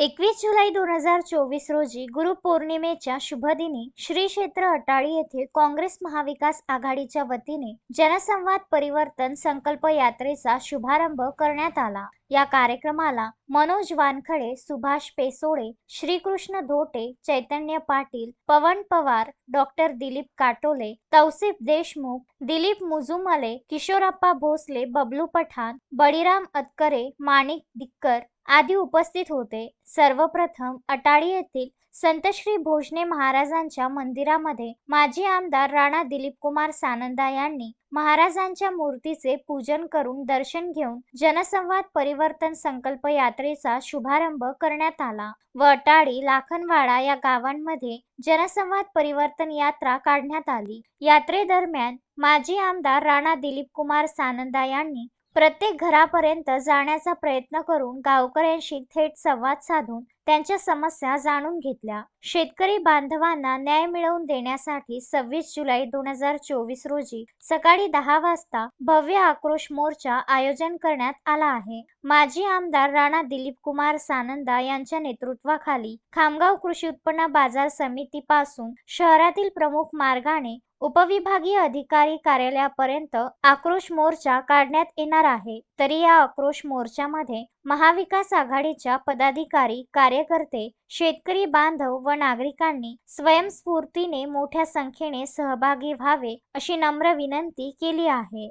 एकवीस जुलै दोन हजार चोवीस रोजी गुरुपौर्णिमेच्या शुभदिनी श्री क्षेत्र अटाळी येथे काँग्रेस महाविकास आघाडीच्या वतीने जनसंवाद परिवर्तन संकल्प यात्रेचा शुभारंभ करण्यात आला. या कार्यक्रमाला मनोज वानखडे सुभाष पेसोळे श्रीकृष्ण धोटे चैतन्य पाटील पवन पवार डॉक्टर दिलीप काटोले तौसिफ देशमुख दिलीप मुजुमले किशोरप्पा भोसले बबलू पठाण बळीराम अतकरे माणिक दिक्कर आदी उपस्थित होते. सर्वप्रथम अटाळी येथील संतश्री भोजने महाराजांच्या मंदिरामध्ये माजी आमदार राणा दिलीप कुमार सानंदा यांनी महाराजांच्या मूर्तीचे पूजन करून दर्शन घेऊन जनसंवाद परिवर्तन संकल्प यात्रेचा शुभारंभ करण्यात आला. व अटाळी लाखनवाडा या गावांमध्ये जनसंवाद परिवर्तन यात्रा काढण्यात आली. यात्रेदरम्यान माजी आमदार राणा दिलीप कुमार सानंदा यांनी प्रत्येक घरापर्यंत जाण्याचा प्रयत्न करून गावकऱ्यांशी थेट संवाद साधून त्यांच्या समस्या जाणून घेतल्या. शेतकरी बांधवांना न्याय मिळवून देण्यासाठी सव्वीस जुलै दोन हजार चोवीस रोजी सकाळी दहा वाजता भव्य आक्रोश मोर्चा आयोजन करण्यात आला आहे. माजी आमदार राणा दिलीप कुमार सानंदा यांच्या नेतृत्वाखाली खामगाव कृषी उत्पन्न बाजार समितीपासून शहरातील प्रमुख मार्गाने उपविभागीय अधिकारी कार्यालयापर्यंत आक्रोश मोर्चा काढण्यात येणार आहे. तरी या आक्रोश मोर्चामध्ये महाविकास आघाडीच्या पदाधिकारी कार्यकर्ते शेतकरी बांधव व नागरिकांनी स्वयंस्फूर्तीने मोठ्या संख्येने सहभागी व्हावे अशी नम्र विनंती केली आहे.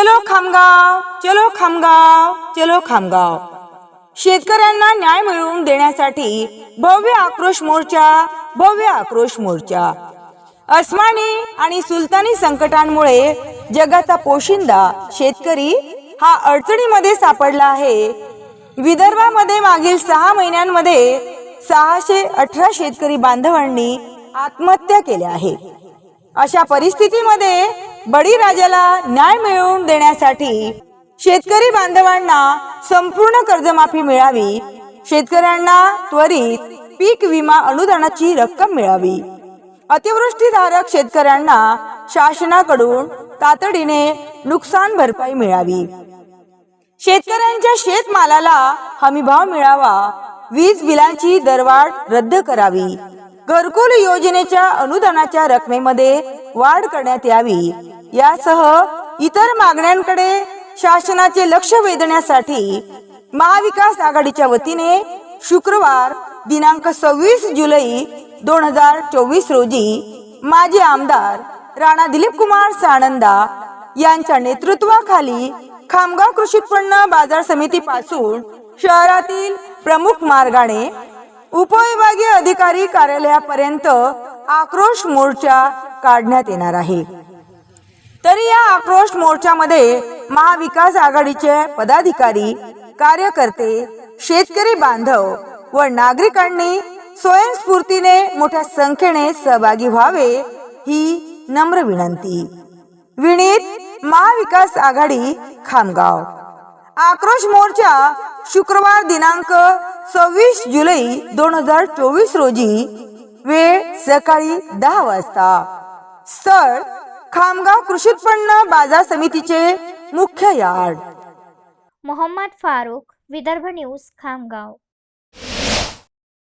चलो खामगाव चलो खामगाव चलो खामगाव. शेतकऱ्यांना न्याय मिळवून देण्यासाठी भव्य आक्रोश मोर्चा भव्य आक्रोश मोर्चा. अस्मानी आणि सुलतानी संकटांमुळे जगाचा पोशिंदा शेतकरी हा अडचणीमध्ये सापडला आहे. विदर्भामध्ये मागील सहा महिन्यांमध्ये सहाशे अठरा शेतकरी बांधवांनी आत्महत्या केल्या आहे अशा परिस्थितीमध्ये बळीराजाला न्याय मिळवून देण्यासाठी शेतकरी बांधवांना संपूर्ण कर्जमाफी मिळावी. शेतकऱ्यांना त्वरित पीक विमा अनुदानाची रक्कम मिळावी. अतिवृष्टीधारक शेतकऱ्यांना शासनाकडून तातडीने नुकसान भरपाई मिळावी. शेतकऱ्यांच्या शेतमालाला हमीभाव मिळावा. वीज बिलांची दरवाढ रद्द करावी. घरकुल योजनेच्या अनुदानाच्या रकमेमध्ये वाढ करण्यात यावी. यासह इतर मागण्यांकडे शासनाचे लक्ष वेधण्यासाठी महाविकास आघाडीच्या वतीने शुक्रवार दिनांक सव्वीस जुलै दोन हजार चोवीस रोजी माजी आमदार राणा दिलीप कुमार सानंदा यांच्या नेतृत्वाखाली खामगाव कृषी उत्पन्न बाजार समितीपासून शहरातील प्रमुख मार्गाने उपविभागीय अधिकारी कार्यालयापर्यंत आक्रोश मोर्चा काढण्यात येणार आहे. तरी या आक्रोश मोर्चामध्ये महाविकास आघाडीचे पदाधिकारी कार्यकर्ते शेतकरी बांधव व नागरिकांनी स्वयंस्फूर्तीने मोठ्या संख्येने सहभागी व्हावे ही नम्र विनंती. विनीत महाविकास आघाडी खामगाव. आक्रोश मोर्चा शुक्रवार दिनांक सव्वीस जुलै दोन हजार चोवीस रोजी वेळ सकाळी दहा वाजता. स्थळ खामगाव कृषी उत्पन्न बाजार समितीचे मुख्य यार्ड. मोहम्मद फारूक विदर्भ न्यूज खामगाव.